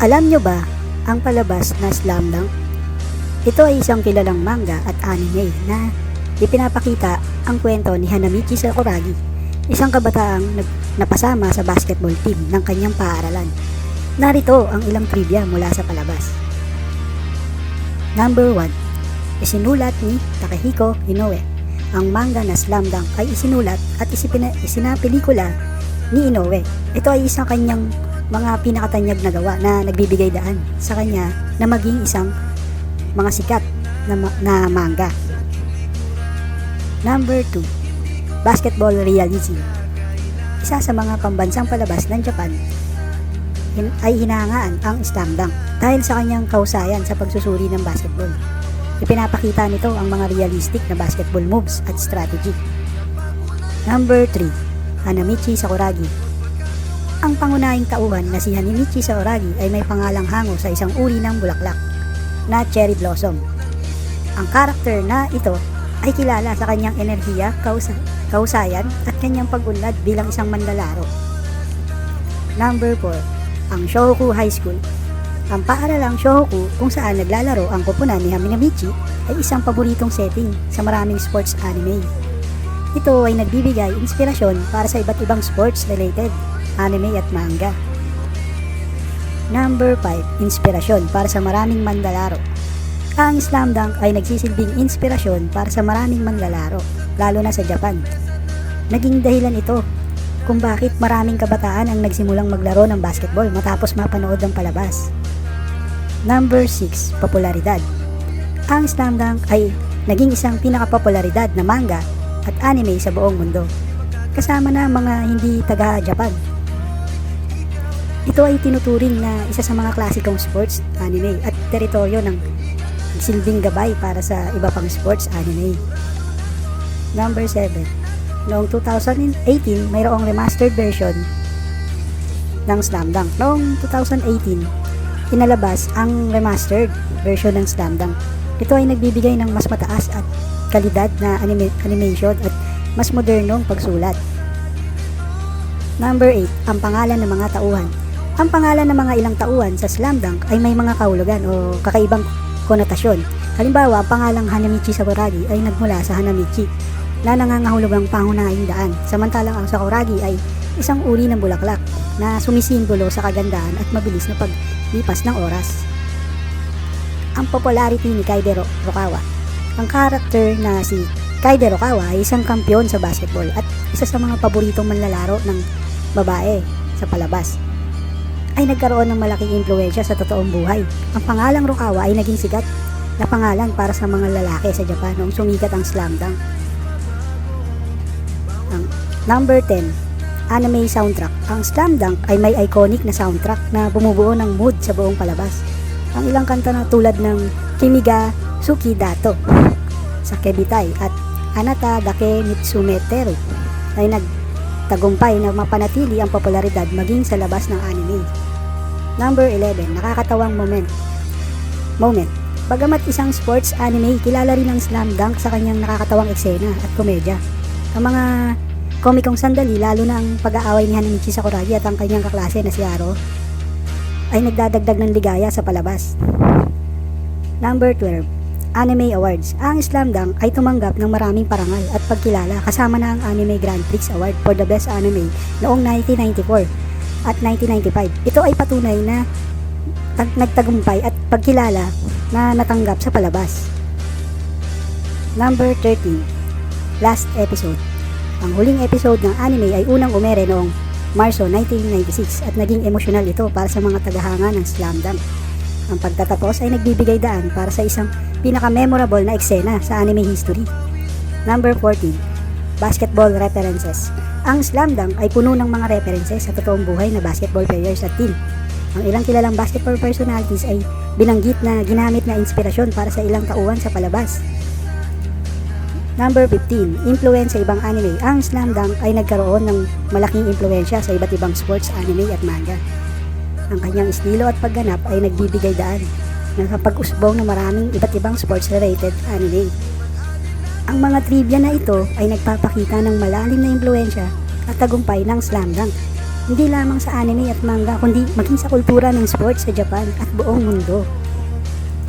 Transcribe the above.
Alam nyo ba ang palabas na Slam Dunk? Ito ay isang kilalang manga at anime na ipinapakita ang kwento ni Hanamichi Sakuragi, isang kabataang napasama sa basketball team ng kanyang paaralan. Narito ang ilang trivia mula sa palabas. Number 1. Isinulat ni Takehiko Inoue. Ang manga na Slam Dunk ay isinulat at isipina, isinapelikula ni Inoue. Ito ay isang kanyang mga pinakatanyag na gawa na nagbibigay daan sa kanya na maging isang mga sikat na, ma- na manga. Number 2. Basketball Realism. Isa sa mga pambansang palabas ng Japan hin- ay hinahangaan ang slam dunk dahil sa kanyang kausayan sa pagsusuri ng basketball. Ipinapakita nito ang mga realistic na basketball moves at strategy. Number 3. Hanamichi Sakuragi. Ang pangunahing tauhan na si Hanamichi Sakuragi ay may pangalang hango sa isang uri ng bulaklak na cherry blossom. Ang karakter na ito ay kilala sa kanyang enerhiya, kausa, kausayan at kanyang pag-unlad bilang isang manlalaro. Number 4. Ang Shohoku High School. Ang paaralang Shohoku kung saan naglalaro ang koponan ni Haminamichi ay isang paboritong setting sa maraming sports anime. Ito ay nagbibigay inspirasyon para sa iba't ibang sports related anime at manga. Number 5. Inspirasyon para sa maraming manlalaro. Ang slam dunk ay nagsisilbing inspirasyon para sa maraming manlalaro, lalo na sa Japan. Naging dahilan ito kung bakit maraming kabataan ang nagsimulang maglaro ng basketball matapos mapanood ng palabas. Number 6. Popularidad. Ang slam dunk ay naging isang pinakapopularidad na manga at anime sa buong mundo. Kasama na mga hindi taga-Japan. Ito ay tinuturing na isa sa mga klasikong sports anime at teritoryo ng silbing gabay para sa iba pang sports anime. Number 7. Noong 2018, mayroong remastered version ng Slam Dunk. Noong 2018, inalabas ang remastered version ng Slam Dunk. Ito ay nagbibigay ng mas mataas at kalidad na anime- animation at mas modernong pagsulat. Number 8, ang pangalan ng mga tauhan. Ang pangalan ng mga ilang tauhan sa Slam Dunk ay may mga kahulugan o kakaibang konotasyon. Halimbawa, ang pangalang Hanamichi Sakuragi ay nagmula sa Hanamichi na nangangahulugang pangunahing daan. Samantalang ang Sakuragi ay isang uri ng bulaklak na sumisimbolo sa kagandahan at mabilis na paglipas ng oras. Ang popularity ni Kaide Ro- Rokawa. Ang karakter na si Kaide Rokawa ay isang kampyon sa basketball at isa sa mga paboritong manlalaro ng babae sa palabas ay nagkaroon ng malaking impluensya sa totoong buhay. Ang pangalang Rokawa ay naging sikat na pangalan para sa mga lalaki sa Japan noong sumikat ang slam dunk. Ang number 10, anime soundtrack. Ang slam dunk ay may iconic na soundtrack na bumubuo ng mood sa buong palabas. Ang ilang kanta na tulad ng Kimiga Suki Dato, Sakebitai at Anata Dake Mitsume Teru ay nagtagumpay na mapanatili ang popularidad maging sa labas ng anime. Number 11, nakakatawang moment. Moment. Bagamat isang sports anime, kilala rin ang slam dunk sa kanyang nakakatawang eksena at komedya. Ang mga komikong sandali, lalo na ang pag-aaway ni Hanamichi Sakuragi at ang kanyang kaklase na si Aro, ay nagdadagdag ng ligaya sa palabas. Number 12, Anime Awards. Ang Slam Dunk ay tumanggap ng maraming parangal at pagkilala kasama na ang Anime Grand Prix Award for the Best Anime noong 1994 at 1995. Ito ay patunay na tag- nagtagumpay at pagkilala na natanggap sa palabas. Number 13, Last Episode. Ang huling episode ng anime ay unang umere noong Marso 1996 at naging emosyonal ito para sa mga tagahanga ng Slam Dunk. Ang pagtatapos ay nagbibigay daan para sa isang pinaka-memorable na eksena sa anime history. Number 14, Basketball References. Ang Slam Dunk ay puno ng mga references sa totoong buhay na basketball players at team. Ang ilang kilalang basketball personalities ay binanggit na ginamit na inspirasyon para sa ilang tauhan sa palabas. Number 15, influence sa ibang anime. Ang Slam Dunk ay nagkaroon ng malaking impluensya sa iba't ibang sports, anime at manga. Ang kanyang estilo at pagganap ay nagbibigay daan ng kapag-usbong ng maraming iba't ibang sports-related anime. Ang mga trivia na ito ay nagpapakita ng malalim na impluensya at tagumpay ng Slam Dunk. hindi lamang sa anime at manga kundi maging sa kultura ng sports sa Japan at buong mundo.